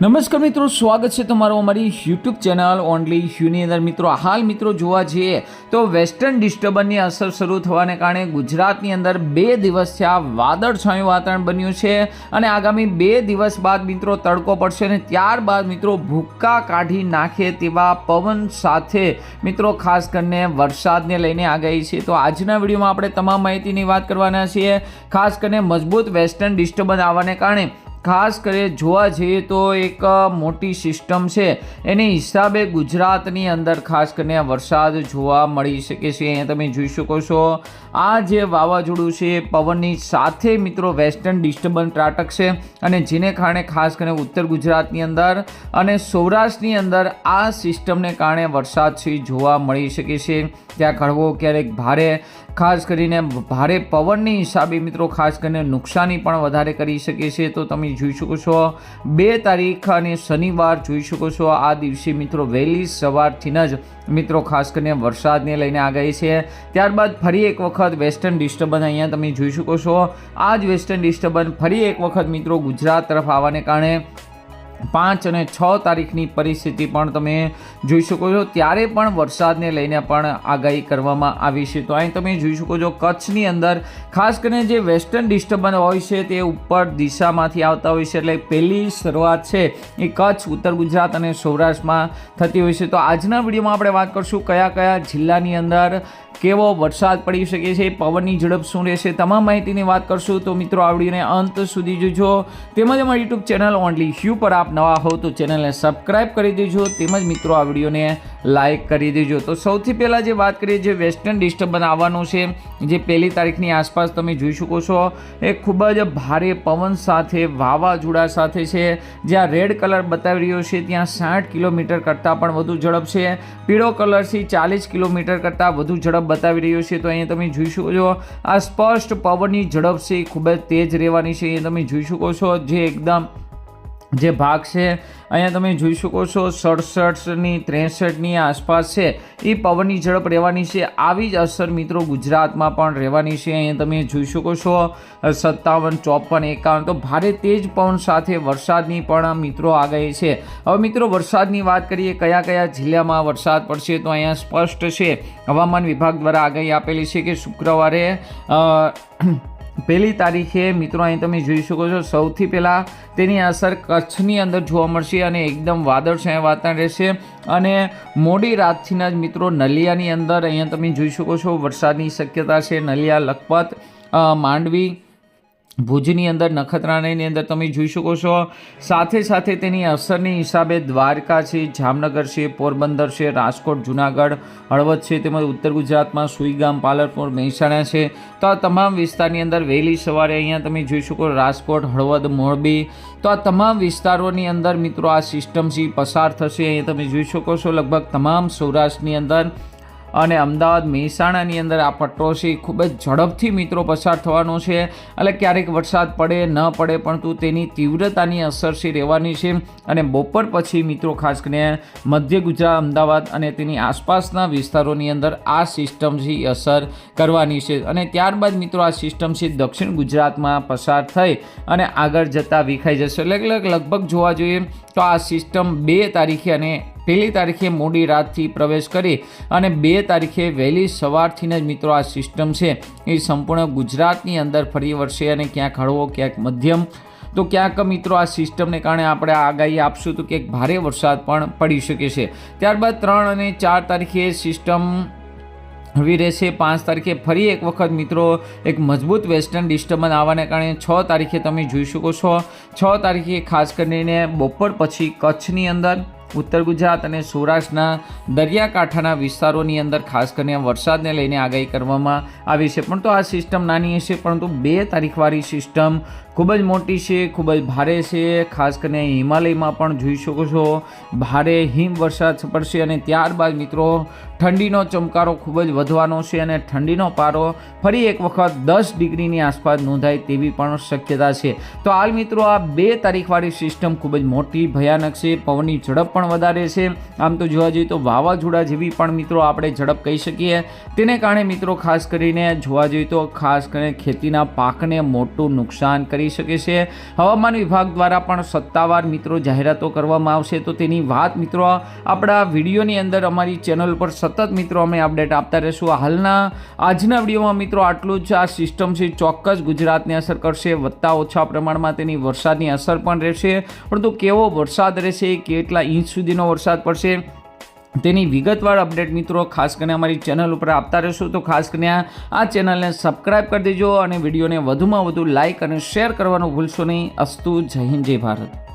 નમસ્કાર મિત્રો, સ્વાગત છે તમારું અમારી યુટ્યુબ ચેનલ ઓનલી હ્યુની અંદર. મિત્રો હાલ મિત્રો જોવા જઈએ તો વેસ્ટર્ન ડિસ્ટર્બન્સની અસર શરૂ થવાને કારણે ગુજરાતની અંદર બે દિવસથી આ વાદળછાયું વાતાવરણ બન્યું છે અને આગામી બે દિવસ બાદ મિત્રો તડકો પડશે અને ત્યારબાદ મિત્રો ભૂક્કા કાઢી નાખે તેવા પવન સાથે મિત્રો ખાસ કરીને વરસાદને લઈને આગાહી છે. તો આજના વિડીયોમાં આપણે તમામ માહિતીની વાત કરવાના છીએ. ખાસ કરીને મજબૂત વેસ્ટર્ન ડિસ્ટર્બન્સ આવવાને કારણે ખાસ કરી જોવા જઈએ તો એક મોટી સિસ્ટમ છે. એની હિસાબે ગુજરાતની અંદર ખાસ કરીને વરસાદ જોવા મળી શકે છે. અહીંયા તમે જોઈ શકો છો, આ જે વાવાઝોડું છે પવનની સાથે મિત્રો વેસ્ટર્ન ડિસ્ટર્બન્સ ત્રાટકશે અને જેને કારણે ખાસ કરીને ઉત્તર ગુજરાતની અંદર અને સૌરાષ્ટ્રની અંદર આ સિસ્ટમને કારણે વરસાદ છે જોવા મળી શકે છે. ત્યાં કડવો ક્યારેક ભારે, ખાસ કરીને ભારે પવનની હિસાબે મિત્રો ખાસ કરીને નુકસાની પણ વધારે કરી શકે છે. તો તમે જોઈ શકો છો. બે તારીખ અને શનિવાર જોઈ શકો છો. આ દિવસે મિત્રો વહેલી સવારથી જ મિત્રો ખાસ કરીને વરસાદને લઈને આગાહી છે. ત્યારબાદ ફરી એક વખત વેસ્ટર્ન ડિસ્ટર્બન્સ અહીંયા તમે જોઈ શકો છો. આ જ વેસ્ટર્ન ડિસ્ટર્બન્સ ફરી એક વખત મિત્રો ગુજરાત તરફ આવવાને કારણે પાંચ અને છ તારીખની પરિસ્થિતિ પણ તમે જોઈ શકો છો. ત્યારે પણ વરસાદને લઈને પણ આગાહી કરવામાં આવી છે. તો અહીં તમે જોઈ શકો છો, કચ્છની અંદર ખાસ કરીને જે વેસ્ટર્ન ડિસ્ટર્બન્સ હોય છે તે ઉપર દિશામાંથી આવતા હોય છે. એટલે પહેલી શરૂઆત છે એ કચ્છ, ઉત્તર ગુજરાત અને સૌરાષ્ટ્રમાં થતી હોય છે. તો આજના વિડીયોમાં આપણે વાત કરશું કયા કયા જિલ્લાની અંદર કેવો વરસાદ પડી શકે છે, પવનની ઝડપ શું રહેશે, તમામ માહિતીની વાત કરશું. તો મિત્રો, આ વિડીયોને અંત સુધી જોજો. તેમજ અમારી યુટ્યુબ ચેનલ ઓનલી હ્યુ પર આપ નવા હોવ તો ચેનલને સબસ્ક્રાઈબ કરી દેજો, તેમજ મિત્રો આ વિડીયોને લાઇક કરી દેજો. તો સૌથી પહેલાં જે વાત કરીએ, જે વેસ્ટર્ન ડિસ્ટર્બન્સ આવવાનું છે, જે પહેલી તારીખની આસપાસ તમે જોઈ શકો છો, એ ખૂબ જ ભારે પવન સાથે, વાવાઝોડા સાથે છે. જ્યાં રેડ કલર બતાવી રહ્યો છે, ત્યાં સાઠ કિલોમીટર કરતાં પણ વધુ ઝડપ છે. પીળો કલર છે ચાલીસ કિલોમીટર કરતાં વધુ ઝડપ બતાવી રહ્યો છે. તો અહીંયા તમે જોઈ શકો છો, આ સ્પષ્ટ પવનની ઝડપ છે, એ ખૂબ જ તેજ રહેવાની છે. અહીંયા તમે જોઈ શકો છો, જે એકદમ જે ભાગ છે, અહીંયા તમે જોઈ શકો છો સડસઠની, ત્રેસઠની આસપાસ છે. એ પવનની ઝડપ રહેવાની છે. આવી જ અસર મિત્રો ગુજરાતમાં પણ રહેવાની છે. અહીંયા તમે જોઈ શકો છો, સત્તાવન, ચોપન, એકાવન. તો ભારે તેજ પવન સાથે વરસાદની પણ મિત્રો આગાહી છે. હવે મિત્રો વરસાદની વાત કરીએ, કયા કયા જિલ્લામાં વરસાદ પડશે તો અહીંયા સ્પષ્ટ છે. હવામાન વિભાગ દ્વારા આગાહી આપેલી છે કે શુક્રવારે પહેલી તારીખે મિત્રો અહીં તમે જોઈ શકો છો, સૌથી પહેલાં તેની અસર કચ્છની અંદર જોવા મળશે અને એકદમ વાદળછાયા વાતાવરણ રહેશે. અને મોડી રાતથીના જ મિત્રો નલિયાની અંદર અહીંયા તમે જોઈ શકો છો, વરસાદની શક્યતા છે, નલિયા, લખપત માંડવી ભુજની અંદર, નખત્રાણાની અંદર તમે જોઈ શકો છો. સાથે સાથે તેની અસરની હિસાબે દ્વારકા છે, જામનગર છે, પોરબંદર છે, રાજકોટ, જુનાગઢ, હળવદ છે, તેમજ ઉત્તર ગુજરાતમાં સુઈગામ પાલરપુર મહેસાણા છે. તો આ તમામ વિસ્તારની અંદર વહેલી સવારે અહીંયા તમે જોઈ શકો રાજકોટ, હળવદ, મોરબી. તો આ તમામ વિસ્તારોની અંદર મિત્રો આ સિસ્ટમ છે, પસાર થશે. અહીંયા તમે જોઈ શકો છો, લગભગ તમામ સૌરાષ્ટ્રની અંદર અને અમદાવાદ મહેસાણાની અંદર આ પટ્ટો છે ખૂબ જ ઝડપથી મિત્રો પસાર થવાનો છે. એટલે ક્યારેક વરસાદ પડે, ન પડે, પરંતુ તેની તીવ્રતાની અસર છે રહેવાની છે. અને બપોર પછી મિત્રો ખાસ કરીને મધ્ય ગુજરાત, અમદાવાદ અને તેની આસપાસના વિસ્તારોની અંદર આ સિસ્ટમથી અસર કરવાની છે. અને ત્યારબાદ મિત્રો આ સિસ્ટમ છે દક્ષિણ ગુજરાતમાં પસાર થઈ અને આગળ જતાં વિખાઈ જશે. એટલે લગભગ જોવા જોઈએ તો આ સિસ્ટમ બે તારીખે અને પહેલી તારીખે મોડી રાતથી પ્રવેશ કરી અને બે તારીખે વહેલી સવારથી જ મિત્રો આ સિસ્ટમ છે એ સંપૂર્ણ ગુજરાતની અંદર ફરી વળશે અને ક્યાંક હળવો, ક્યાંક મધ્યમ. તો ક્યાંક મિત્રો આ સિસ્ટમને કારણે આપણે આગાહી આપશું તો ક્યાંક ભારે વરસાદ પણ પડી શકે છે. ત્યારબાદ ત્રણ અને ચાર તારીખે સિસ્ટમ હવી રહેશે. પાંચ તારીખે ફરી એક વખત મિત્રો એક મજબૂત વેસ્ટર્ન ડિસ્ટર્બન્સ આવવાને કારણે છ તારીખે તમે જોઈ શકો છો. છ તારીખે ખાસ કરીને બપોર પછી કચ્છની અંદર ઉત્તર ગુજરાત અને સૌરાષ્ટ્રના દરિયાકાંઠાના વિસ્તારોની અંદર, ખાસ કરીને વરસાદને લઈને આગાહી કરવામાં આવી છે. પણ તો આ સિસ્ટમ નાની હશે, પરંતુ બે તારીખવાળી સિસ્ટમ ખૂબ જ મોટી છે, ખૂબ જ ભારે છે. ખાસ કરીને હિમાલયમાં પણ જોઈ શકો છો, ભારે હિમ વરસાદ પડશે અને ત્યારબાદ મિત્રો ઠંડીનો ચમકારો ખૂબ જ વધવાનો છે અને ઠંડીનો પારો ફરી એક વખત દસ ડિગ્રીની આસપાસ નોંધાય તેવી પણ શક્યતા છે. તો હાલ મિત્રો આ બે તારીખવાળી સિસ્ટમ ખૂબ જ મોટી, ભયાનક છે. પવનની ઝડપ પણ વધારે છે. આમ તો જોવા જઈએ તો વાવાઝોડા જેવી પણ મિત્રો આપણે ઝડપ કહી શકીએ. તેને કારણે મિત્રો ખાસ કરીને જોવા જઈએ તો ખાસ કરીને ખેતીના પાકને મોટું નુકસાન કરી થઈ શકે છે. હવામાન વિભાગ દ્વારા પણ સત્તાવાર મિત્રો જાહેરાતો કરવામાં આવશે. તો તેની વાત મિત્રો, આપણા વિડીયોની અંદર અમારી ચેનલ પર સતત મિત્રો અમે અપડેટ આપતા રહીશું. હાલના, આજના વિડીયોમાં મિત્રો આટલું જ. આ સિસ્ટમ છે, ચોક્કસ ગુજરાતને અસર કરશે. વધતા ઓછા પ્રમાણમાં તેની વરસાદની અસર પણ રહેશે. પરંતુ કેવો વરસાદ રહેશે, કેટલા ઇંચ સુધીનો વરસાદ પડશે તેની વિગતવાર અપડેટ મિત્રો ખાસ કરીને અમારી ચેનલ ઉપર આપતા રહેશો તો ખાસ કરીને આ ચેનલને સબસ્ક્રાઇબ કરી દેજો અને વિડીયોને વધુમાં વધુ લાઇક અને શેર કરવાનું ભૂલશો નહીં. અસ્તુ જય હિન્દ, જય ભારત.